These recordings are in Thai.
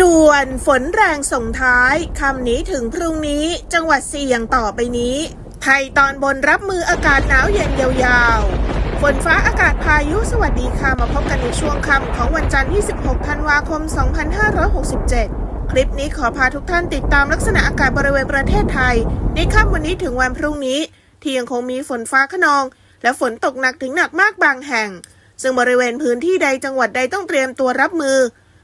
ด่วนฝนแรงส่งท้ายคำนี้ถึงพรุ่งนี้จังหวัดเสี่ยงต่อไปนี้ ไทยตอนบนรับมืออากาศหนาวเย็นยาวๆ ฝนฟ้าอากาศพายุสวัสดีค่ะ มาพบกันในช่วงค่ำของวันจันทร์ที่ 16 ธันวาคม 2567 คลิปนี้ขอพาทุกท่านติดตามลักษณะอากาศบริเวณประเทศไทย ในค่ำวันนี้ถึงวันพรุ่งนี้ ที่ยังคงมีฝนฟ้าขนอง และฝนตกหนักถึงหนักมากบางแห่ง ซึ่งบริเวณพื้นที่ใดจังหวัดใดต้องเตรียมตัวรับมือ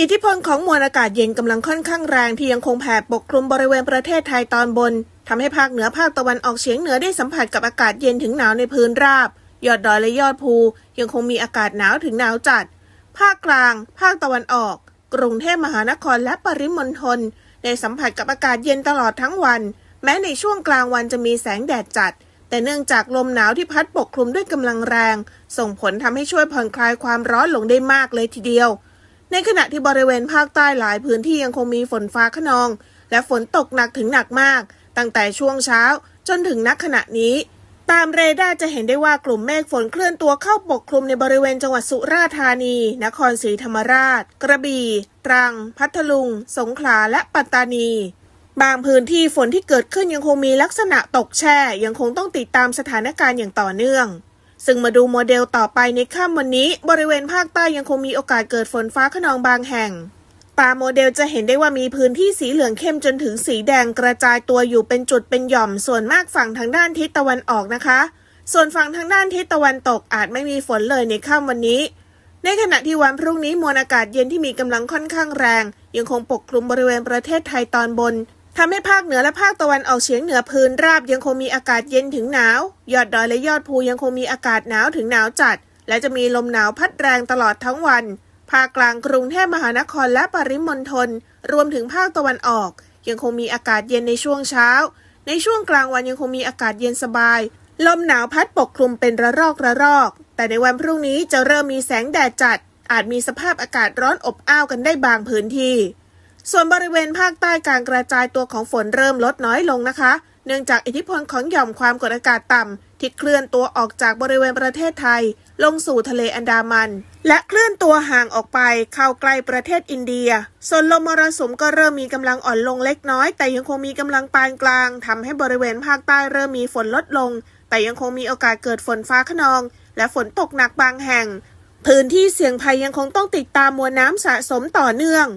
อิทธิพลของมวลอากาศเย็นกำลังค่อนข้างแรงที่ยังคงแผ่ปกคลุมบริเวณประเทศไทยตอนบนทำให้ภาคเหนือภาคตะวันออกเฉียงเหนือได้สัมผัสกับอากาศเย็นถึงหนาวในพื้นราบ ยอดดอยและยอดภู ยังคงมีอากาศหนาวถึงหนาวจัด ภาคกลาง ภาคตะวันออก กรุงเทพมหานครและปริมณฑลได้สัมผัสกับอากาศเย็นตลอดทั้งวัน แม้ในช่วงกลางวันจะมีแสงแดดจัด แต่เนื่องจากลมหนาวที่พัดปกคลุมด้วยกำลังแรง ส่งผลทำให้ช่วยผ่อนคลายความร้อนลงได้มากเลยทีเดียว ในขณะที่บริเวณภาคใต้หลายพื้นที่ยังคงมีฝนฟ้าขนอง และฝนตกหนักถึงหนักมาก ตั้งแต่ช่วงเช้าจนถึงนักขณะนี้ ตามเรดาร์จะเห็นได้ว่ากลุ่มเมฆฝนเคลื่อนตัวเข้าปกคลุมในบริเวณจังหวัดสุราษฎร์ธานี นครศรีธรรมราช กระบี่ ตรัง พัทลุง สงขลา และปัตตานี บางพื้นที่ฝนที่เกิดขึ้นยังคงมีลักษณะตกแช่ ยังคงต้องติดตามสถานการณ์อย่างต่อเนื่อง ซึ่งมาดูโมเดลต่อไปในค่ำวันนี้ บริเวณภาคใต้ยังคงมีโอกาสเกิดฝนฟ้าขนองบางแห่งตามโมเดลจะเห็นได้ว่ามีพื้นที่สีเหลืองเข้มจนถึงสีแดงกระจายตัวอยู่เป็นจุดเป็นหย่อมส่วนมากฝั่งทางด้านทิศตะวันออกนะคะ ส่วนฝั่งทางด้านทิศตะวันตกอาจไม่มีฝนเลยในค่ำวันนี้ ในขณะที่วันพรุ่งนี้มวลอากาศเย็นที่มีกำลังค่อนข้างแรง ยังคงปกคลุมบริเวณประเทศไทยตอนบน ทำให้ภาคเหนือและภาคตะวันออกเฉียงเหนือพื้นราบยังคงมีอากาศเย็นถึงหนาว ยอดดอยและยอดภูยังคงมีอากาศหนาวถึงหนาวจัด และจะมีลมหนาวพัดแรงตลอดทั้งวัน ภาคกลางกรุงเทพมหานครและปริมณฑลรวมถึงภาคตะวันออก ยังคงมีอากาศเย็นในช่วงเช้า ในช่วงกลางวันยังคงมีอากาศเย็นสบาย ลมหนาวพัดปกคลุมเป็นระลอกระลอก แต่ในวันพรุ่งนี้จะเริ่มมีแสงแดดจัด อาจมีสภาพอากาศร้อนอบอ้าวกันได้บางพื้นที่ ส่วนบริเวณภาคใต้การกระจายตัวของฝนเริ่มลดน้อยลงนะคะ เนื่องจากอิทธิพลของหย่อมความกดอากาศต่ำที่เคลื่อนตัวออกจากบริเวณประเทศไทย ลงสู่ทะเลอันดามัน และเคลื่อนตัวห่างออกไปเข้าใกล้ประเทศอินเดีย ส่วนลมมรสุมก็เริ่มมีกำลังอ่อนลงเล็กน้อย แต่ยังคงมีกำลังปานกลางทำให้บริเวณภาคใต้เริ่มมีฝนลดลง แต่ยังคงมีโอกาสเกิดฝนฟ้าขนอง และฝนตกหนักบางแห่ง พื้นที่เสี่ยงภัยยังคงต้องติดตามมวลน้ำสะสมต่อเนื่อง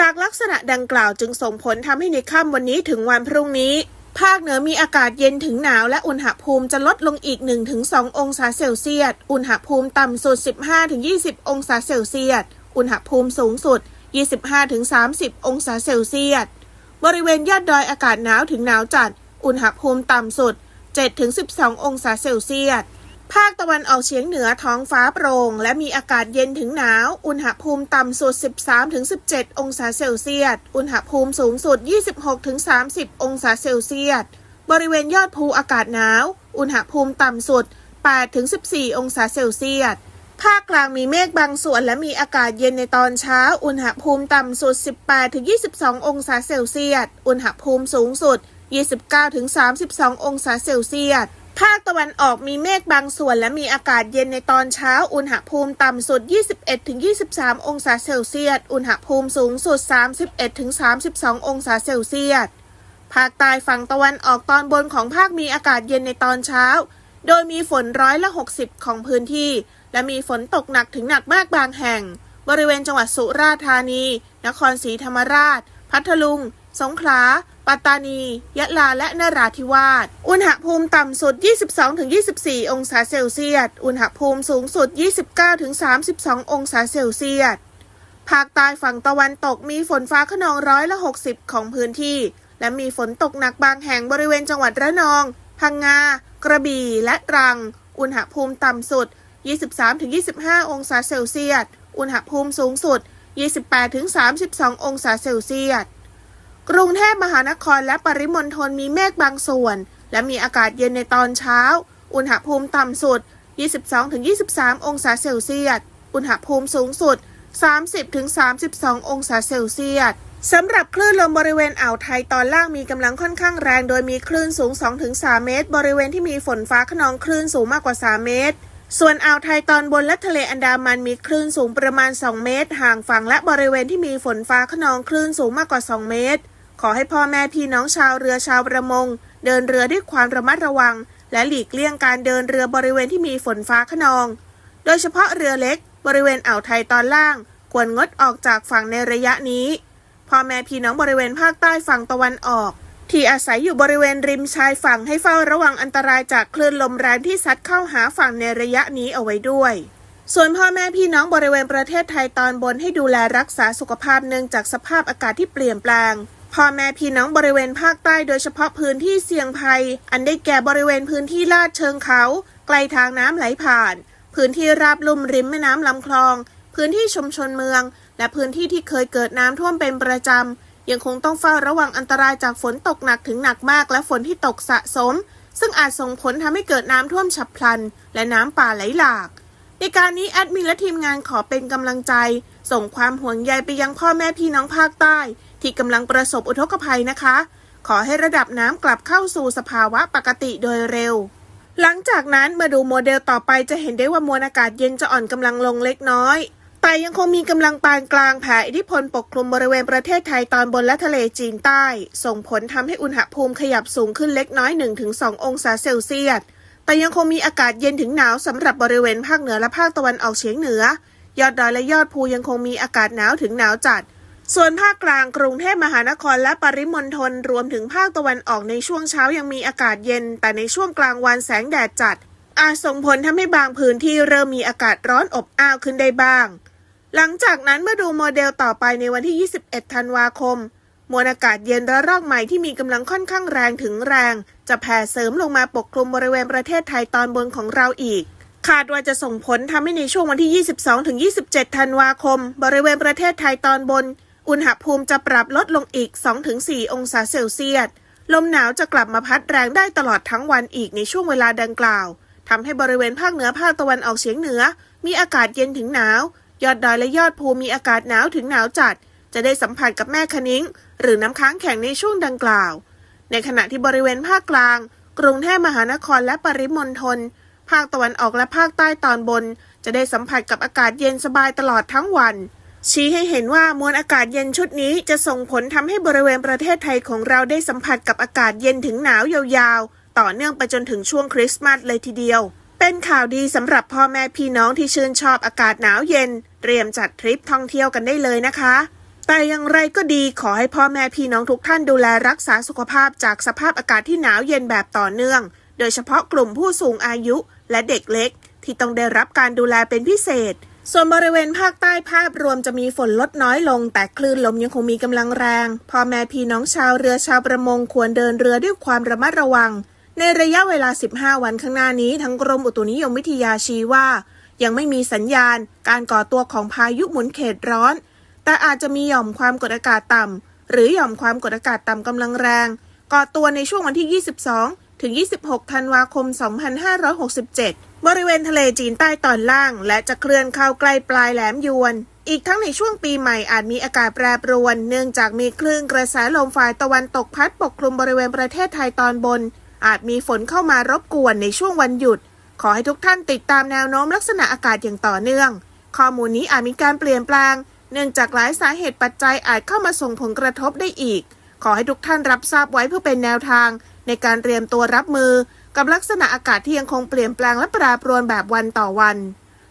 จากลักษณะดังกล่าวจึงส่งผลทำให้ในค่ำวันนี้ถึงวันพรุ่งนี้ ภาคเหนือมีอากาศเย็นถึงหนาวและอุณหภูมิจะลดลงอีก 1-2 องศาเซลเซียส อุณหภูมิต่ำสุด 15-20 องศาเซลเซียส อุณหภูมิสูงสุด 25-30 องศาเซลเซียส บริเวณยอดดอยอากาศหนาวถึงหนาวจัด อุณหภูมิต่ำสุด 7-12 องศาเซลเซียส ภาคตะวันออกเฉียงเหนือท้องฟ้าโปร่ง และมีอากาศเย็นถึงหนาว อุณหภูมิต่ำสุด 13-17 องศาเซลเซียส อุณหภูมิสูงสุด 26-30 องศาเซลเซียส บริเวณยอดภูอากาศหนาว อุณหภูมิต่ำสุด 8-14 องศาเซลเซียส ภาคกลางมีเมฆบางส่วนและมีอากาศเย็นในตอนเช้า อุณหภูมิต่ำสุด 18-22 องศาเซลเซียส อุณหภูมิสูงสุด 29-32 องศาเซลเซียส ภาคตะวันออกมีเมฆบางส่วนและมีอากาศเย็นในตอนเช้า อุณหภูมิต่ำสุด 21-23 องศาเซลเซียส อุณหภูมิสูงสุด 31-32 องศาเซลเซียส ภาคใต้ฝั่งตะวันออกตอนบนของภาคมีอากาศเย็นในตอนเช้า โดยมีฝนร้อยละ 60 ของพื้นที่ และมีฝนตกหนักถึงหนักมากบางแห่ง บริเวณจังหวัดสุราษฎร์ธานี นครศรีธรรมราช พัทลุง สงขลา ปัตตานี ยะลา และนราธิวาส อุณหภูมิต่ำสุด 22-24 องศาเซลเซียส อุณหภูมิสูงสุด 29-32 องศาเซลเซียส ภาคใต้ฝั่งตะวันตกมีฝนฟ้าขนองร้อยละ 60 ของพื้นที่ และมีฝนตกหนักบางแห่งบริเวณจังหวัดระนอง พังงา กระบี่ และตรัง อุณหภูมิต่ำสุด 23-25 องศาเซลเซียส อุณหภูมิสูงสุด 28-32 องศาเซลเซียส กรุงเทพมหานครและปริมณฑลมีเมฆบางส่วน และมีอากาศเย็นในตอนเช้า อุณหภูมิต่ำสุด 22-23 องศาเซลเซียส อุณหภูมิสูงสุด 30-32 องศาเซลเซียสสำหรับคลื่นลมบริเวณอ่าวไทยตอนล่างมีกำลังค่อนข้างแรง โดยมีคลื่นสูง 2-3 เมตร บริเวณที่มีฝนฟ้าขนองคลื่นสูงมากกว่า 3 เมตร ส่วนอ่าวไทยตอนบนและทะเลอันดามันมีคลื่นสูงประมาณ 2 เมตร ห่างฝั่งและบริเวณที่มีฝนฟ้าขนองคลื่นสูงมากกว่า 2 เมตร อให้พ่อแม่พี่น้องชาวเรือชาวประมง เดินเรือด้วยความระมัดระวัง และหลีกเลี่ยงการเดินเรือบริเวณที่มีฝนฟ้าขนอง โดยเฉพาะเรือเล็ก บริเวณอ่าวไทยตอนล่าง ควรงดออกจากฝั่งในระยะนี้พ่อแม่พี่น้องบริเวณภาคใต้ฝั่งตะวันออก ที่อาศัยอยู่บริเวณริมชายฝั่งให้เฝ้าระวังอันตรายจากคลื่นลมแรงที่ซัดเข้าหาฝั่งในระยะนี้เอาไว้ด้วย ส่วนพ่อแม่พี่น้องบริเวณประเทศไทยตอนบนให้ดูแลรักษาสุขภาพเนื่องจากสภาพอากาศที่เปลี่ยนแปลง พ่อแม่พี่น้องบริเวณภาคใต้โดยเฉพาะพื้นที่เสี่ยงภัย อันได้แก่บริเวณพื้นที่ลาดเชิงเขา ไกลทางน้ำไหลผ่าน พื้นที่ราบลุ่มริมแม่น้ำลำคลอง พื้นที่ชุมชนเมือง และพื้นที่ที่เคยเกิดน้ำท่วมเป็นประจำ ยังคงต้องเฝ้าระวังอันตรายจากฝนตกหนักถึงหนักมาก และฝนที่ตกสะสม ซึ่งอาจส่งผลทำให้เกิดน้ำท่วมฉับพลัน และน้ำป่าไหลหลาก ในการนี้แอดมินและทีมงานขอเป็นกำลังใจ ส่งความห่วงใยไปยังพ่อแม่พี่น้องภาคใต้ ที่กำลังประสบอุทกภัยนะคะ ขอให้ระดับน้ำกลับเข้าสู่สภาวะปกติโดยเร็ว หลังจากนั้นมาดูโมเดลต่อไปจะเห็นได้ว่ามวลอากาศเย็นจะอ่อนกำลังลงเล็กน้อย แต่ยังคงมีกำลังปานกลางแผ่อิทธิพลปกคลุมบริเวณประเทศไทยตอนบนและทะเลจีนใต้ ส่งผลทำให้อุณหภูมิขยับสูงขึ้นเล็กน้อย 1-2 องศาเซลเซียสแต่ยังคงมีอากาศเย็นถึงหนาวสำหรับบริเวณภาคเหนือและภาคตะวันออกเฉียงเหนือ ยอดดอยและยอดภูยังคงมีอากาศหนาวถึงหนาวจัด ส่วนภาคกลางกรุงเทพมหานครและปริมณฑลรวมถึงภาคตะวันออกในช่วงเช้ายังมีอากาศเย็น แต่ในช่วงกลางวันแสงแดดจัด อาจส่งผลทำให้บางพื้นที่เริ่มมีอากาศร้อนอบอ้าวขึ้นได้บ้าง หลังจากนั้นเมื่อดูโมเดลต่อไปในวันที่ 21 ธันวาคมมวลอากาศเย็นระลอกใหม่ที่มีกำลังค่อนข้างแรงถึงแรง จะแผ่เสริมลงมาปกคลุมบริเวณประเทศไทยตอนบนของเราอีก คาดว่าจะส่งผลทำให้ในช่วงวันที่ 22-27 ธันวาคม บริเวณประเทศไทยตอนบน อุณหภูมิจะปรับลดลงอีก 2-4 องศาเซลเซียส ลมหนาวจะกลับมาพัดแรงได้ตลอดทั้งวันอีกในช่วงเวลาดังกล่าวทำให้บริเวณภาคเหนือภาคตะวันออกเฉียงเหนือ มีอากาศเย็นถึงหนาว ยอดดอยและยอดภูมีอากาศหนาวถึงหนาวจัด จะได้สัมผัสกับแม่คะนิ้ง หรือน้ำค้างแข็งในช่วงดังกล่าว ในขณะที่บริเวณภาคกลาง กรุงเทพมหานครและปริมณฑล ภาคตะวันออกและภาคใต้ตอนบน จะได้สัมผัสกับอากาศเย็นสบายตลอดทั้งวัน ชี้ให้เห็นว่ามวลอากาศเย็นชุดนี้จะส่งผลทำให้บริเวณประเทศไทยของเราได้สัมผัสกับอากาศเย็นถึงหนาวยาวๆ ต่อเนื่องไปจนถึงช่วงคริสต์มาสเลยทีเดียว เป็นข่าวดีสำหรับพ่อแม่พี่น้องที่ชื่นชอบอากาศหนาวเย็น เตรียมจัดทริปท่องเที่ยวกันได้เลยนะคะแต่อย่างไรก็ดีขอให้พ่อแม่พี่น้องทุกท่านดูแลรักษาสุขภาพจากสภาพอากาศที่หนาวเย็นแบบต่อเนื่อง โดยเฉพาะกลุ่มผู้สูงอายุและเด็กเล็ก ที่ต้องได้รับการดูแลเป็นพิเศษ ส่วนบริเวณภาคใต้ภาพรวมจะมีฝนลดน้อยลง แต่คลื่นลมยังคงมีกำลังแรง พ่อแม่พี่น้องชาวเรือชาวประมงควรเดินเรือด้วยความระมัดระวัง ในระยะเวลา 15 วันข้างหน้านี้ทั้งกรมอุตุนิยมวิทยาชี้ว่า ยังไม่มีสัญญาณ การก่อตัวของพายุหมุนเขตร้อน แต่อาจจะมีหย่อมความกดอากาศต่ำหรือหย่อมความกดอากาศต่ำกำลังแรง ก่อตัวในช่วงวันที่ 22 ถึง 26 ธันวาคม 2567 บริเวณทะเลจีนใต้ตอนล่าง และจะเคลื่อนเข้าใกล้ปลายแหลมยวน อีกทั้งในช่วงปีใหม่อาจมีอากาศแปรปรวน เนื่องจากมีคลื่นกระแสลมฝ่ายตะวันตกพัดปกคลุมบริเวณประเทศไทยตอนบน อาจมีฝนเข้ามารบกวนในช่วงวันหยุด ขอให้ทุกท่านติดตามแนวโน้มลักษณะอากาศอย่างต่อเนื่อง ข้อมูลนี้อาจมีการเปลี่ยนแปลง เนื่องจากหลายสาเหตุปัจจัยอาจเข้ามาส่งผลกระทบได้อีก ขอให้ทุกท่านรับทราบไว้เพื่อเป็นแนวทาง ในการเตรียมตัวรับมือกับลักษณะอากาศที่ยังคงเปลี่ยนแปลงและปราปรวนแบบวันต่อวัน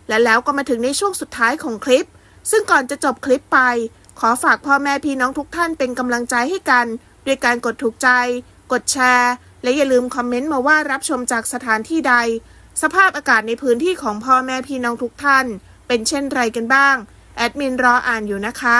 และแล้วก็มาถึงในช่วงสุดท้ายของคลิป ซึ่งก่อนจะจบคลิปไป ขอฝากพ่อแม่พี่น้องทุกท่านเป็นกำลังใจให้กันด้วยการกดถูกใจ กดแชร์ และอย่าลืมคอมเมนต์มาว่ารับชมจากสถานที่ใด สภาพอากาศในพื้นที่ของพ่อแม่พี่น้องทุกท่าน เป็นเช่นไรกันบ้าง แอดมินรออ่านอยู่นะคะ